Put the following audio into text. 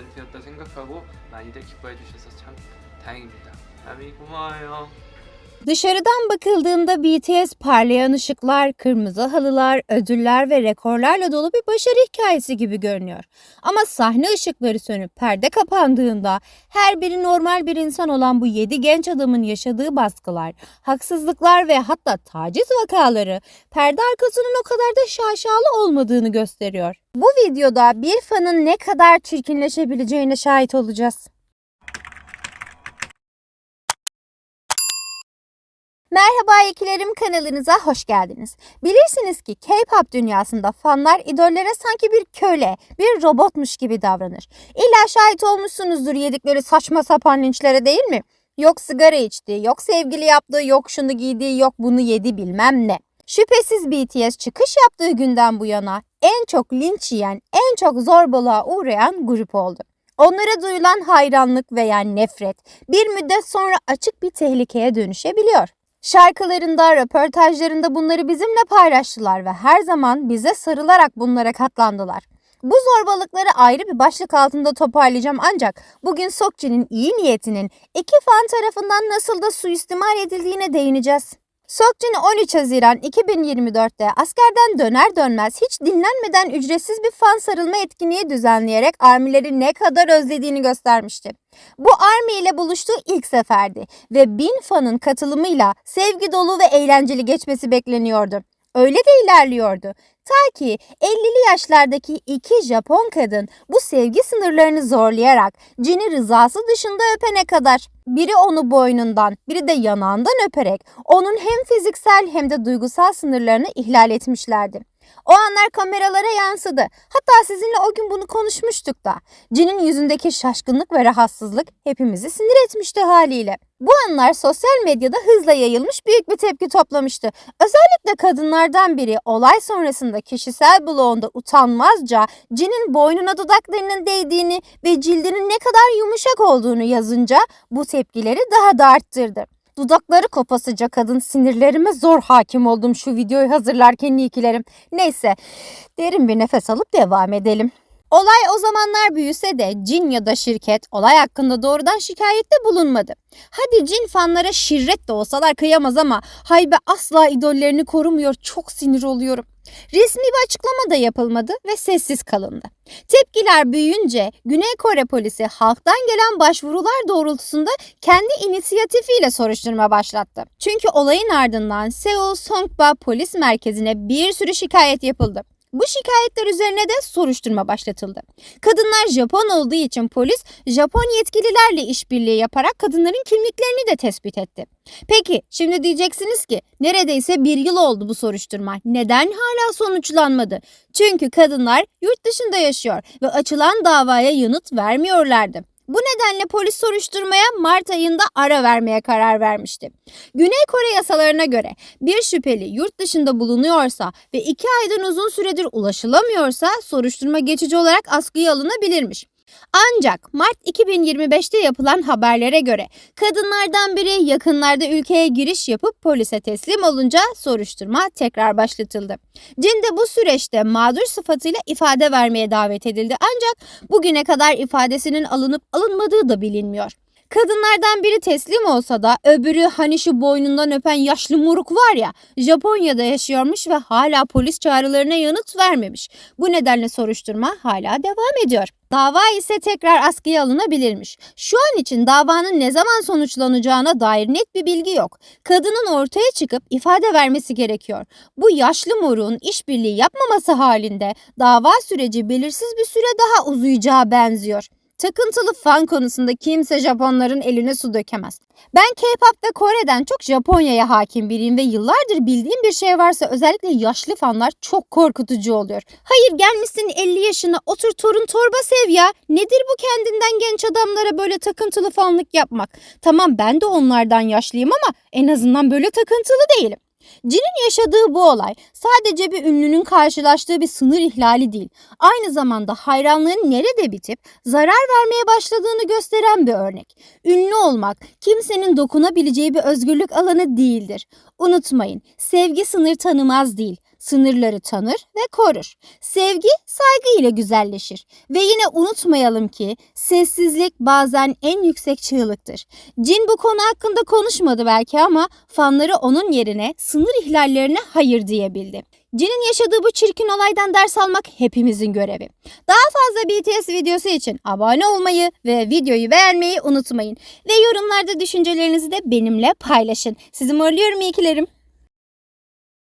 이벤트였다 생각하고 많이들 기뻐해 주셔서 참 다행입니다. 아미 고마워요. Dışarıdan bakıldığında BTS parlayan ışıklar, kırmızı halılar, ödüller ve rekorlarla dolu bir başarı hikayesi gibi görünüyor. Ama sahne ışıkları sönüp perde kapandığında her biri normal bir insan olan bu 7 genç adamın yaşadığı baskılar, haksızlıklar ve hatta taciz vakaları perde arkasının o kadar da şaşalı olmadığını gösteriyor. Bu videoda bir fanın ne kadar çirkinleşebileceğine şahit olacağız. Merhaba ikilerim kanalınıza hoş geldiniz. Bilirsiniz ki K-pop dünyasında fanlar idollere sanki bir köle, bir robotmuş gibi davranır. İlla şahit olmuşsunuzdur yedikleri saçma sapan linçlere değil mi? Yok sigara içti, yok sevgili yaptığı, yok şunu giydiği, yok bunu yedi bilmem ne. Şüphesiz BTS çıkış yaptığı günden bu yana en çok linç yiyen, en çok zorbalığa uğrayan grup oldu. Onlara duyulan hayranlık veya nefret bir müddet sonra açık bir tehlikeye dönüşebiliyor. Şarkılarında, röportajlarında bunları bizimle paylaştılar ve her zaman bize sarılarak bunlara katlandılar. Bu zorbalıkları ayrı bir başlık altında toparlayacağım ancak bugün Sokji'nin iyi niyetinin iki fan tarafından nasıl da suistimal edildiğine değineceğiz. Sokjin 13 Haziran 2024'te askerden döner dönmez hiç dinlenmeden ücretsiz bir fan sarılma etkinliği düzenleyerek armileri ne kadar özlediğini göstermişti. Bu Army ile buluştuğu ilk seferdi ve bin fanın katılımıyla sevgi dolu ve eğlenceli geçmesi bekleniyordu. Öyle de ilerliyordu. Ta ki 50'li yaşlardaki iki Japon kadın bu sevgi sınırlarını zorlayarak Jin'i rızası dışında öpene kadar. Biri onu boynundan, biri de yanağından öperek onun hem fiziksel hem de duygusal sınırlarını ihlal etmişlerdi. O anlar kameralara yansıdı. Hatta sizinle o gün bunu konuşmuştuk da. Cin'in yüzündeki şaşkınlık ve rahatsızlık hepimizi sinir etmişti haliyle. Bu anlar sosyal medyada hızla yayılmış büyük bir tepki toplamıştı. Özellikle kadınlardan biri olay sonrasında kişisel bloğunda utanmazca Cin'in boynuna dudaklarının değdiğini ve cildinin ne kadar yumuşak olduğunu yazınca bu tepkileri daha da arttırdı. Dudakları kopasıca kadın sinirlerime zor hakim oldum şu videoyu hazırlarken iyikilerim. Neyse derin bir nefes alıp devam edelim. Olay o zamanlar büyüse de Cin ya da şirket olay hakkında doğrudan şikayette bulunmadı. Hadi Cin fanlara şirret de olsalar kıyamaz ama haybe asla idollerini korumuyor çok sinir oluyorum. Resmi bir açıklama da yapılmadı ve sessiz kalındı. Tepkiler büyüyünce Güney Kore polisi halktan gelen başvurular doğrultusunda kendi inisiyatifiyle soruşturma başlattı. Çünkü olayın ardından Seul Songpa Polis Merkezi'ne bir sürü şikayet yapıldı. Bu şikayetler üzerine de soruşturma başlatıldı. Kadınlar Japon olduğu için polis Japon yetkililerle işbirliği yaparak kadınların kimliklerini de tespit etti. Peki şimdi diyeceksiniz ki neredeyse bir yıl oldu bu soruşturma. Neden hala sonuçlanmadı? Çünkü kadınlar yurt dışında yaşıyor ve açılan davaya yanıt vermiyorlardı. Bu nedenle polis soruşturmaya Mart ayında ara vermeye karar vermişti. Güney Kore yasalarına göre bir şüpheli yurt dışında bulunuyorsa ve iki aydan uzun süredir ulaşılamıyorsa soruşturma geçici olarak askıya alınabilirmiş. Ancak Mart 2025'te yapılan haberlere göre kadınlardan biri yakınlarda ülkeye giriş yapıp polise teslim olunca soruşturma tekrar başlatıldı. Cin de bu süreçte mağdur sıfatıyla ifade vermeye davet edildi ancak bugüne kadar ifadesinin alınıp alınmadığı da bilinmiyor. Kadınlardan biri teslim olsa da öbürü hani şu boynundan öpen yaşlı moruk var ya Japonya'da yaşıyormuş ve hala polis çağrılarına yanıt vermemiş. Bu nedenle soruşturma hala devam ediyor. Dava ise tekrar askıya alınabilirmiş. Şu an için davanın ne zaman sonuçlanacağına dair net bir bilgi yok. Kadının ortaya çıkıp ifade vermesi gerekiyor. Bu yaşlı moruğun işbirliği yapmaması halinde dava süreci belirsiz bir süre daha uzayacağı benziyor. Takıntılı fan konusunda kimse Japonların eline su dökemez. Ben K-pop ve Kore'den çok Japonya'ya hakim biriyim ve yıllardır bildiğim bir şey varsa özellikle yaşlı fanlar çok korkutucu oluyor. Hayır gelmişsin 50 yaşına otur torun torba sev ya. Nedir bu kendinden genç adamlara böyle takıntılı fanlık yapmak? Tamam ben de onlardan yaşlıyım ama en azından böyle takıntılı değilim. Cin'in yaşadığı bu olay sadece bir ünlünün karşılaştığı bir sınır ihlali değil. Aynı zamanda hayranlığın nerede bitip zarar vermeye başladığını gösteren bir örnek. Ünlü olmak kimsenin dokunabileceği bir özgürlük alanı değildir. Unutmayın, sevgi sınır tanımaz değil. Sınırları tanır ve korur. Sevgi saygı ile güzelleşir. Ve yine unutmayalım ki sessizlik bazen en yüksek çığlıktır. Cin bu konu hakkında konuşmadı belki ama fanları onun yerine sınır ihlallerine hayır diyebildi. Cin'in yaşadığı bu çirkin olaydan ders almak hepimizin görevi. Daha fazla BTS videosu için abone olmayı ve videoyu beğenmeyi unutmayın. Ve yorumlarda düşüncelerinizi de benimle paylaşın. Sizi morluyorum iyikilerim.